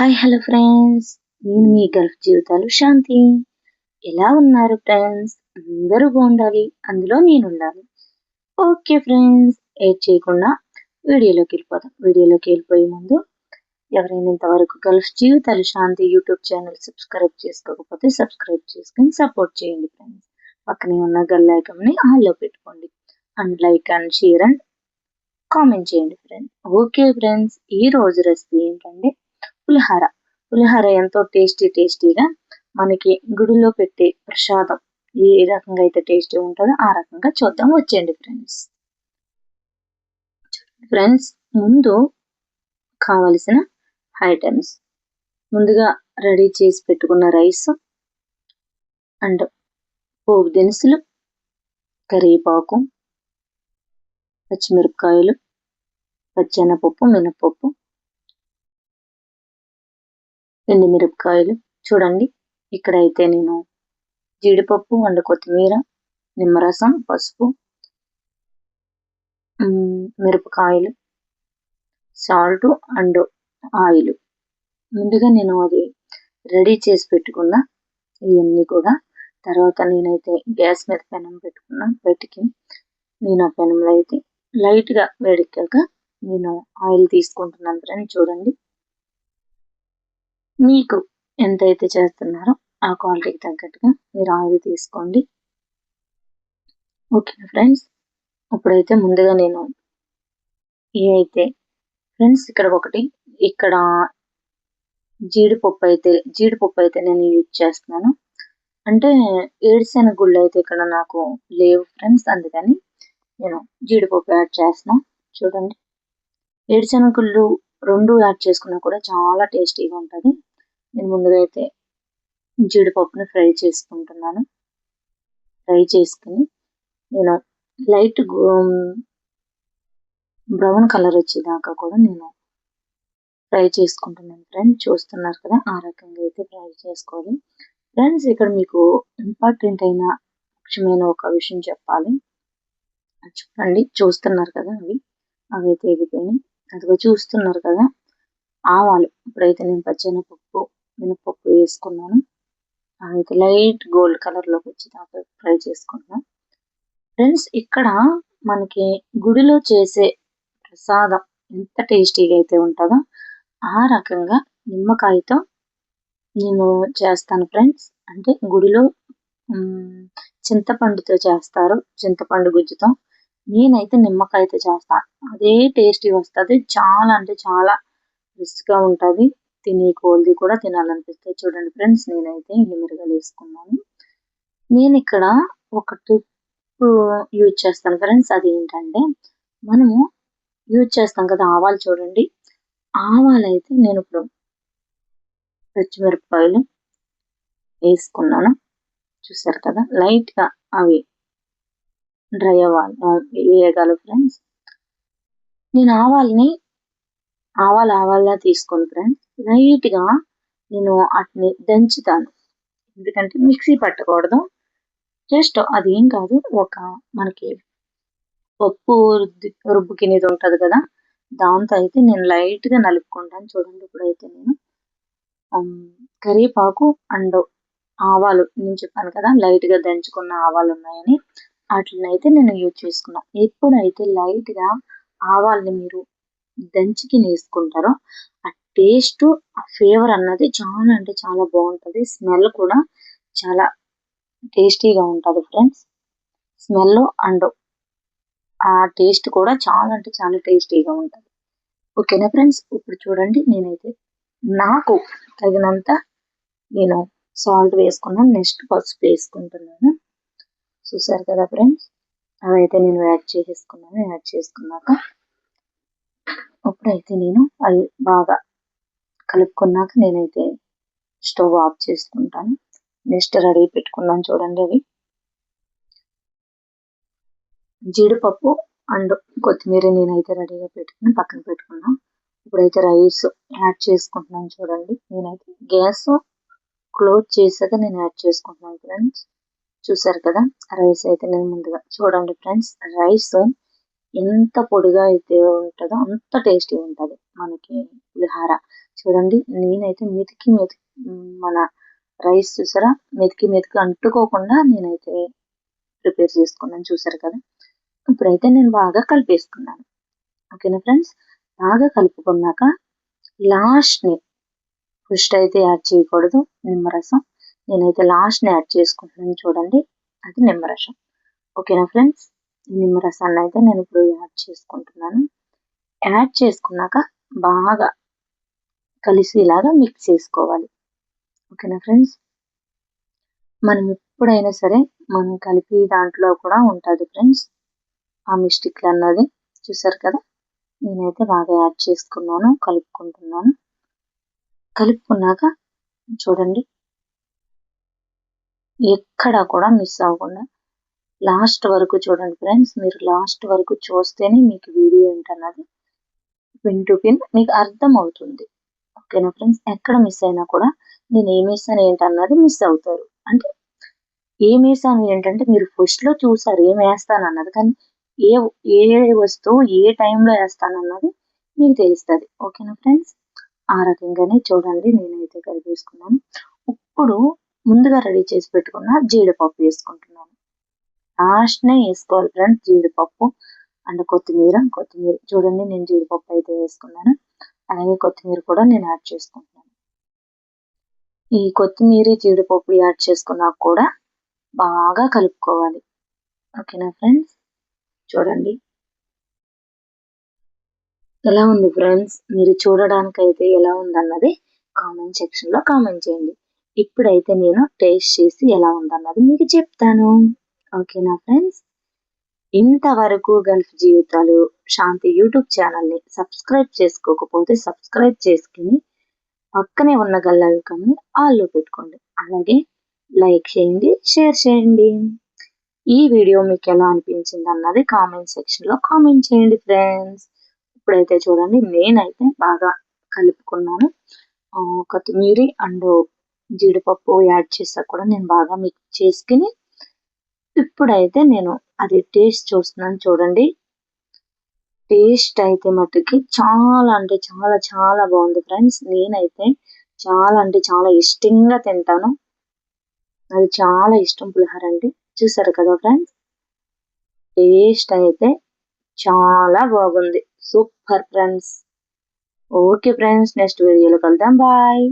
Hi hello friends. నేను మీ Gulf జీవితాలు శాంతి. ఎలా ఉన్నారు ఫ్రెండ్స్? అందరూ బాగుండాలి. అందులో నేను ఉండాలి ఓకే ఫ్రెండ్స్ ఏడ్ చేయకుండా వీడియోలోకి వెళ్ళిపోదాం. వీడియోలోకి వెళ్ళిపోయే ముందు ఎవరైనా ఇంతవరకు గల్ఫ్ జీవితాలు శాంతి యూట్యూబ్ ఛానల్ సబ్స్క్రైబ్ చేసుకోకపోతే సబ్స్క్రైబ్ చేసుకుని సపోర్ట్ చేయండి ఫ్రెండ్స్. పక్కనే ఉన్న గల్ ఐకమ్ని ఆన్లో పెట్టుకోండి. And like and share and comment చేయండి ఫ్రెండ్స్. ఓకే ఫ్రెండ్స్ ఈ రోజు రెసిపీ ఏంటంటే పులిహార. పులిహార ఎంతో టేస్టీ టేస్టీగా మనకి గుడిలో పెట్టే ప్రసాదం ఏ రకంగా అయితే టేస్టీ ఉంటుందో ఆ రకంగా చూద్దాం. వచ్చేయండి ఫ్రెండ్స్ ఫ్రెండ్స్ ముందు కావలసిన ఐటమ్స్ ముందుగా రెడీ చేసి పెట్టుకున్న రైస్ అండ్ పోపు దినుసులు కరివేపాకు పచ్చిమిరపకాయలు పచ్చెనపప్పు మినపప్పు ఎండు మిరపకాయలు చూడండి. ఇక్కడైతే నేను జీడిపప్పు అండ్ కొత్తిమీర నిమ్మరసం పసుపు మిరపకాయలు సాల్ట్ అండ్ ఆయిల్. ముందుగా నేను అది రెడీ చేసి పెట్టుకున్న ఇవన్నీ కూడా. తర్వాత నేనైతే గ్యాస్ మీద పెనం పెట్టుకున్నా పెట్టుకి నేను ఆ పెనంలో అయితే లైట్గా వేడెక్కాక నేను ఆయిల్ తీసుకుంటున్నాను ఫ్రెండ్ చూడండి. మీకు ఎంతైతే చేస్తున్నారో ఆ క్వాలిటీకి తగ్గట్టుగా మీరు ఆయిల్ తీసుకోండి. ఓకే ఫ్రెండ్స్ ఇప్పుడైతే ముందుగా నేను ఏ అయితే ఫ్రెండ్స్ ఇక్కడ ఒకటి ఇక్కడ జీడిపప్పు అయితే జీడిపప్పు అయితే నేను యూజ్ చేస్తున్నాను. అంటే ఏడుశెనగ గుళ్ళు అయితే ఇక్కడ నాకు లేవు ఫ్రెండ్స్ అందుకని నేను జీడిపప్పు యాడ్ చేస్తున్నాను చూడండి ఏడుశెనగ గుళ్ళు రెండు యాడ్ చేసుకున్నా కూడా చాలా టేస్టీగా ఉంటుంది. నేను ముందుగా అయితే జీడిపప్పుని ఫ్రై చేసుకుంటున్నాను. ఫ్రై చేసుకుని నేను లైట్ బ్రౌన్ కలర్ వచ్చేదాకా కూడా నేను ఫ్రై చేసుకుంటున్నాను ఫ్రెండ్స్. చూస్తున్నారు కదా ఆ రకంగా అయితే ఫ్రై చేసుకోవాలి. ఫ్రెండ్స్ ఇక్కడ మీకు ఇంపార్టెంట్ అయిన ముఖ్యమైన ఒక విషయం చెప్పాలి. చూడండి చూస్తున్నారు కదా అవి. అవి అయితే ఎగిపోయినాయి అదిగో చూస్తున్నారు కదా ఆవాలు. ఇప్పుడైతే నేను పచ్చెనపప్పు మినపప్పు వేసుకున్నాను. అయితే లైట్ గోల్డ్ కలర్లోకి వచ్చేదాకా ఫ్రై చేసుకున్నాను ఫ్రెండ్స్ ఇక్కడ మనకి గుడిలో చేసే ప్రసాదం ఎంత టేస్టీగా అయితే ఉంటుందో ఆ రకంగా నిమ్మకాయతో నేను చేస్తాను ఫ్రెండ్స్. అంటే గుడిలో చింతపండుతో చేస్తారు చింతపండు గుజ్జుతో. నేనైతే నిమ్మకాయతో చేస్తాను. అదే టేస్టీ వస్తుంది. చాలా అంటే చాలా రుచిగా ఉంటుంది. తినే కోల్ది కూడా తినాలనిపిస్తుంది చూడండి ఫ్రెండ్స్ నేనైతే ఇన్ని మిరగాలు వేసుకున్నాను. నేను ఇక్కడ ఒక టిప్ యూజ్ చేస్తాను ఫ్రెండ్స్ అది ఏంటంటే మనము యూజ్ చేస్తాం కదా ఆవాలు చూడండి. ఆవాలు అయితే నేను ఇప్పుడు పచ్చిమిరపకాయలు వేసుకున్నాను. చూసారు కదా లైట్గా అవి డ్రై అవ్వాలి వేయగలరు ఫ్రెండ్స్. నేను ఆవాల్ని ఆవాలు ఆవాలా తీసుకోను ఫ్రెండ్స్. లైట్గా నేను వాటిని దంచుతాను. ఎందుకంటే మిక్సీ పట్టకూడదు. జస్ట్ అది ఏం కాదు ఒక మనకి పప్పు రుద్ది రుబ్బుకినేది ఉంటుంది కదా దాంతో అయితే నేను లైట్గా నలుపుకుంటాను. చూడండి ఇప్పుడైతే నేను కరివేపాకు అండ్ ఆవాలు నేను చెప్పాను కదా లైట్గా దంచుకున్న ఆవాలు ఉన్నాయని వాటిని అయితే నేను యూజ్ చేసుకున్నాను ఎప్పుడైతే లైట్గా ఆవాల్ని మీరు దంచికి వేసుకుంటారో ఆ టేస్ట్ ఆ ఫ్లేవర్ అన్నది చాలా అంటే చాలా బాగుంటుంది. స్మెల్ కూడా చాలా టేస్టీగా ఉంటుంది ఫ్రెండ్స్. స్మెల్ అండ్ ఆ టేస్ట్ కూడా చాలా అంటే చాలా టేస్టీగా ఉంటుంది. ఓకేనా ఫ్రెండ్స్? ఇప్పుడు చూడండి నేనైతే నాకు తగినంత నేను సాల్ట్ వేసుకున్నాను. నెక్స్ట్ పసుపు వేసుకుంటున్నాను. చూసారు కదా ఫ్రెండ్స్? అవైతే నేను యాడ్ చేసేసుకున్నాను. యాడ్ చేసుకున్నాక ఇప్పుడైతే నేను అది బాగా కలుపుకున్నాక నేనైతే స్టవ్ ఆఫ్ చేసుకుంటాను నెక్స్ట్ రెడీ పెట్టుకున్నాను చూడండి అవి. జీడిపప్పు అండ్ కొత్తిమీర నేనైతే రెడీగా పెట్టుకుని పక్కన పెట్టుకున్నాను ఇప్పుడైతే రైస్ యాడ్ చేసుకుంటున్నాను చూడండి. నేనైతే గ్యాస్ క్లోజ్ చేసాక నేను యాడ్ చేసుకుంటున్నాను ఫ్రెండ్స్. చూసారు కదా? రైస్ అయితే నేను ముందుగా చూడండి ఫ్రెండ్స్. రైస్ ఎంత పొడిగా అయితే ఉంటుందో అంత టేస్టీ ఉంటుంది మనకి పులిహార. చూడండి. నేనైతే మెతికి మెతికి మన రైస్ చూసారా? మెతికి మెతికి అంటుకోకుండా నేనైతే ప్రిపేర్ చేసుకున్నాను. చూసారు కదా? ఇప్పుడైతే నేను బాగా కలిపేసుకున్నాను. ఓకేనా ఫ్రెండ్స్? బాగా కలుపుకున్నాక లాస్ట్ని ఫస్ట్ అయితే యాడ్ చేయకూడదు. నిమ్మరసం. నేనైతే లాస్ట్ని యాడ్ చేసుకుంటున్నాను చూడండి. అది నిమ్మరసం. ఓకేనా ఫ్రెండ్స్? నిమ్మరసాన్ని అయితే నేను ఇప్పుడు యాడ్ చేసుకుంటున్నాను. యాడ్ చేసుకున్నాక బాగా కలిసేలాగా మిక్స్ చేసుకోవాలి. ఓకేనా ఫ్రెండ్స్ మనం ఎప్పుడైనా సరే మనం కలిపి దాంట్లో కూడా ఉంటుంది ఫ్రెండ్స్ ఆ మిస్టిక్లు అన్నది చూసారు కదా? నేనైతే బాగా యాడ్ చేసుకున్నాను కలుపుకుంటున్నాను. కలుపుకున్నాక చూడండి. ఎక్కడ కూడా మిస్ అవ్వకుండా లాస్ట్ వరకు చూడండి ఫ్రెండ్స్ మీరు లాస్ట్ వరకు చూస్తేనే మీకు వీడియో ఏంటన్నది పిన్ టు పిన్ మీకు అర్థం అవుతుంది ఓకేనా ఫ్రెండ్స్? ఎక్కడ మిస్ అయినా కూడా నేను ఏం వేసాను ఏంటన్నది మిస్ అవుతారు. అంటే ఏం వేసాను ఏంటంటే మీరు ఫస్ట్లో చూసారు ఏం వేస్తాను అన్నది కానీ ఏ ఏ వస్తువు ఏ టైంలో వేస్తానన్నది మీకు తెలుస్తుంది. ఓకేనా ఫ్రెండ్స్? ఆ రకంగానే చూడండి నేనైతే కలిపేసుకున్నాను ఇప్పుడు ముందుగా రెడీ చేసి పెట్టుకున్న జీడిపప్పు వేసుకుంటున్నాను. లాస్ట్నే వేసుకోవాలి ఫ్రెండ్స్ జీడిపప్పు. అండ్ కొత్తిమీర కొత్తిమీర. చూడండి నేను జీడిపప్పు అయితే వేసుకున్నాను. అలాగే కొత్తిమీర కూడా నేను యాడ్ చేసుకుంటున్నాను. ఈ కొత్తిమీర జీడిపప్పు యాడ్ చేసుకున్నాక కూడా బాగా కలుపుకోవాలి. ఓకేనా ఫ్రెండ్స్? చూడండి. ఎలా ఉంది ఫ్రెండ్స్? మీరు చూడడానికైతే ఎలా ఉందన్నది కామెంట్ సెక్షన్లో కామెంట్ చేయండి. ఇప్పుడైతే నేను టేస్ట్ చేసి ఎలా ఉందన్నది మీకు చెప్తాను. ఓకేనా ఫ్రెండ్స్? ఇంతవరకు గల్ఫ్ జీవితాలు శాంతి యూట్యూబ్ ఛానల్ని సబ్స్క్రైబ్ చేసుకోకపోతే సబ్స్క్రైబ్ చేసుకుని పక్కనే ఉన్న గల్లవికమ్ని ఆల్లో పెట్టుకోండి. అలాగే లైక్ చేయండి షేర్ చేయండి. ఈ వీడియో మీకు ఎలా అనిపించింది అన్నది కామెంట్ సెక్షన్లో కామెంట్ చేయండి ఫ్రెండ్స్. ఇప్పుడైతే చూడండి నేనైతే బాగా కలుపుకున్నాను. కొత్తిమీర అండ్ జీడిపప్పు యాడ్ చేసా కూడా నేను బాగా మిక్స్ చేసుకుని ఇప్పుడైతే నేను అది టేస్ట్ చూస్తున్నాను చూడండి. టేస్ట్ అయితే మట్టుకి చాలా అంటే చాలా చాలా బాగుంది ఫ్రెండ్స్. నేనైతే చాలా అంటే చాలా ఇష్టంగా తింటాను. అది చాలా ఇష్టం పులిహోర అంటే చూసారు కదా ఫ్రెండ్స్? టేస్ట్ అయితే చాలా బాగుంది. Super friends. Okay friends next వీడియోలో కలుద్దాం. బాయ్.